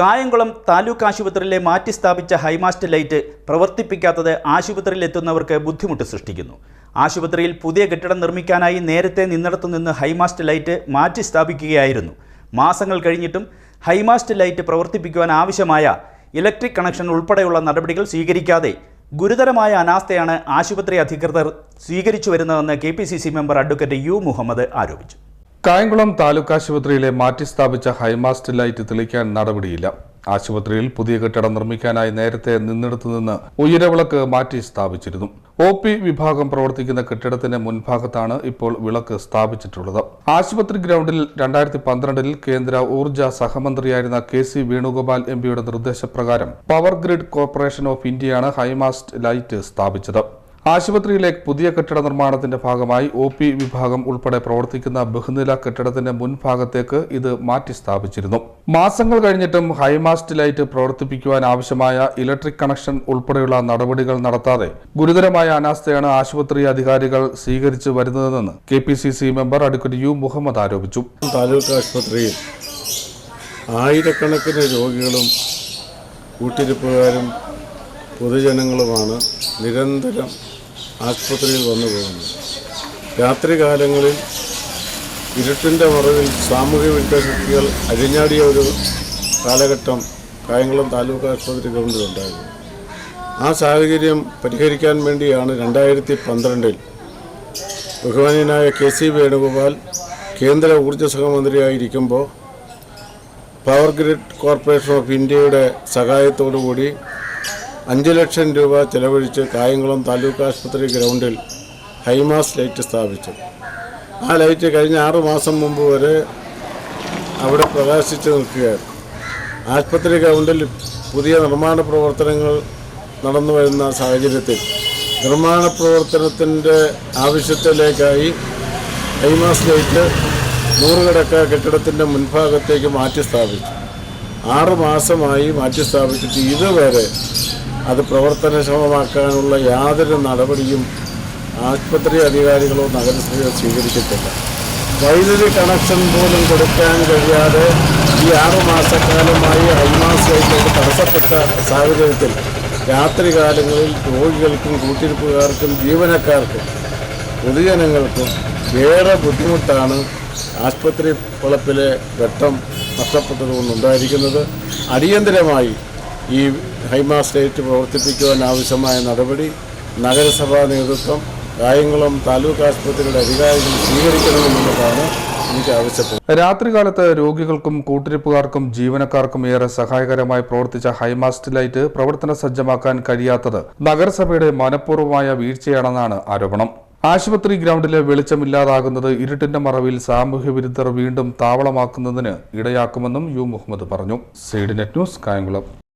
കായംകുളം താലൂക്ക് ആശുപത്രിയിലെ മാറ്റി സ്ഥാപിച്ച ഹൈമാസ്റ്റ് ലൈറ്റ് പ്രവർത്തിപ്പിക്കാത്തത് ആശുപത്രിയിൽ എത്തുന്നവർക്ക് ബുദ്ധിമുട്ട് സൃഷ്ടിക്കുന്നു. ആശുപത്രിയിൽ പുതിയ കെട്ടിടം നിർമ്മിക്കാനായി നേരത്തെ നിന്നിടത്തു നിന്ന് ഹൈമാസ്റ്റ് ലൈറ്റ് മാറ്റി സ്ഥാപിക്കുകയായിരുന്നു. മാസങ്ങൾ കഴിഞ്ഞിട്ടും ഹൈമാസ്റ്റ് ലൈറ്റ് പ്രവർത്തിപ്പിക്കുവാൻ ആവശ്യമായ ഇലക്ട്രിക് കണക്ഷൻ ഉൾപ്പെടെയുള്ള നടപടികൾ സ്വീകരിക്കാതെ ഗുരുതരമായ അനാസ്ഥയാണ് ആശുപത്രി അധികൃതർ സ്വീകരിച്ചു വരുന്നതെന്ന് K member advocate U Muhammad ആരോപിച്ചു. കായംകുളം താലൂക്ക് ആശുപത്രിയിലെ മാറ്റി സ്ഥാപിച്ച ഹൈമാസ്റ്റ് ലൈറ്റ് തെളിക്കാൻ നടപടിയില്ല. ആശുപത്രിയിൽ പുതിയ കെട്ടിടം നിർമ്മിക്കാനായി നേരത്തെ നിന്നിടത്തു നിന്ന് ഉയരവിളക്ക് മാറ്റി സ്ഥാപിച്ചിരുന്നു. ഒ പി വിഭാഗം പ്രവർത്തിക്കുന്ന കെട്ടിടത്തിന്റെ മുൻഭാഗത്താണ് ഇപ്പോൾ വിളക്ക് സ്ഥാപിച്ചിട്ടുള്ളത്. ആശുപത്രി ഗ്രൗണ്ടിൽ രണ്ടായിരത്തി പന്ത്രണ്ടിൽ കേന്ദ്ര ഊർജ സഹമന്ത്രിയായിരുന്ന കെ സി വേണുഗോപാൽ എം പിയുടെ നിർദ്ദേശപ്രകാരം പവർ ഗ്രിഡ് കോർപ്പറേഷൻ ഓഫ് ഇന്ത്യയാണ് ഹൈമാസ്റ്റ് ലൈറ്റ് സ്ഥാപിച്ചത്. ആശുപത്രിയിലെ പുതിയ കെട്ടിട നിർമ്മാണത്തിന്റെ ഭാഗമായി ഒ പി വിഭാഗം ഉൾപ്പെടെ പ്രവർത്തിക്കുന്ന ബഹുനില കെട്ടിടത്തിന്റെ മുൻഭാഗത്തേക്ക് ഇത് മാറ്റി സ്ഥാപിച്ചിരുന്നു. മാസങ്ങൾ കഴിഞ്ഞിട്ടും ഹൈമാസ്റ്റ് ലൈറ്റ് പ്രവർത്തിപ്പിക്കുവാൻ ആവശ്യമായ ഇലക്ട്രിക് കണക്ഷൻ ഉൾപ്പെടെയുള്ള നടപടികൾ നടത്താതെ ഗുരുതരമായ അനാസ്ഥയാണ് ആശുപത്രി അധികാരികൾ സ്വീകരിച്ചു വരുന്നതെന്ന് K P C C member advocate U Muhammad ആരോപിച്ചു. താലൂക്ക് ആശുപത്രിയിൽ ആയിരക്കണക്കിന് രോഗികളും കൂട്ടിരിപ്പുകാരും പൊതുജനങ്ങളുമാണ് നിരന്തരം ആശുപത്രിയിൽ വന്നു പോകുന്നത്. രാത്രികാലങ്ങളിൽ ഇരുട്ടിന്റെ മറവിൽ സാമൂഹ്യ വിദ്യാശക്തികൾ അഴിഞ്ഞാടിയ ഒരു കാലഘട്ടം കായംകുളം താലൂക്ക് ആശുപത്രി ഗ്രൗണ്ടിലുണ്ടായിരുന്നു ആ സാഹചര്യം പരിഹരിക്കാൻ വേണ്ടിയാണ് രണ്ടായിരത്തി പന്ത്രണ്ടിൽ ബഹുമാന്യനായ കെ സി വേണുഗോപാൽ കേന്ദ്ര ഊർജ സഹമന്ത്രിയായിരിക്കുമ്പോൾ പവർ ഗ്രിഡ് കോർപ്പറേഷൻ ഓഫ് ഇന്ത്യയുടെ സഹായത്തോടുകൂടി അഞ്ച് ലക്ഷം രൂപ ചെലവഴിച്ച് കായംകുളം താലൂക്ക് ആശുപത്രി ഗ്രൗണ്ടിൽ ഹൈമാസ് ലൈറ്റ് സ്ഥാപിച്ചു. ആ ലൈറ്റ് കഴിഞ്ഞ ആറ് മാസം മുമ്പ് വരെ അവിടെ പ്രകാശിച്ച് നിൽക്കുകയായിരുന്നു ആശുപത്രി ഗ്രൗണ്ടിൽ പുതിയ നിർമ്മാണ പ്രവർത്തനങ്ങൾ നടന്നു വരുന്ന സാഹചര്യത്തിൽ നിർമ്മാണ പ്രവർത്തനത്തിന്റെ ആവശ്യത്തിലേക്കായി ഹൈമാസ് ലൈറ്റ് നൂറുകിടക്ക കെട്ടിടത്തിന്റെ മുൻഭാഗത്തേക്ക് മാറ്റി സ്ഥാപിച്ചു ആറ് മാസമായി മാറ്റി സ്ഥാപിച്ചിട്ട് ഇതുവരെ അത് പ്രവർത്തനക്ഷമമാക്കാനുള്ള യാതൊരു നടപടിയും ആശുപത്രി അധികാരികളോ നഗരസഭയോ സ്വീകരിച്ചിട്ടില്ല. വൈദ്യുതി കണക്ഷൻ പോലും കൊടുക്കാൻ കഴിയാതെ ഈ ആറു മാസക്കാലമായി ഹൈമാസ് ലൈറ്റ് തടസ്സപ്പെട്ട സാഹചര്യത്തിൽ രാത്രികാലങ്ങളിൽ രോഗികൾക്കും കൂട്ടിരിപ്പുകാർക്കും ജീവനക്കാർക്കും പൊതുജനങ്ങൾക്കും ഏറെ ബുദ്ധിമുട്ടാണ് ആശുപത്രി വളപ്പിലെ ഘട്ടം നഷ്ടപ്പെട്ടതുകൊണ്ടുണ്ടായിരിക്കുന്നത്. അടിയന്തരമായി ഈ ഹൈമാസ് സ്റ്റേറ്റ് പ്രവർത്തിപ്പിക്കുവാൻ ആവശ്യമായ നടപടി നഗരസഭാ നേതൃത്വം കായംകുളം താലൂക്ക് ആശുപത്രിയുടെ അധികാരികൾ സ്വീകരിക്കണമെന്നുള്ളതാണ് രാത്രികാലത്ത് രോഗികൾക്കും കൂട്ടിരിപ്പുകാർക്കും ജീവനക്കാർക്കും ഏറെ സഹായകരമായി പ്രവർത്തിച്ച ഹൈമാസ്റ്റ് ലൈറ്റ് പ്രവർത്തന സജ്ജമാക്കാൻ കഴിയാത്തത് നഗരസഭയുടെ മനഃപൂർവമായ വീഴ്ചയാണെന്നാണ് ആരോപണം. ആശുപത്രി ഗ്രൗണ്ടിലെ വെളിച്ചമില്ലാതാകുന്നത് ഇരുട്ടിന്റെ മറവിൽ സാമൂഹ്യ വിരുദ്ധർ വീണ്ടും താവളമാക്കുന്നതിന് ഇടയാക്കുമെന്നും യു മുഹമ്മദ് പറഞ്ഞു. Seed net news Kayamkulam.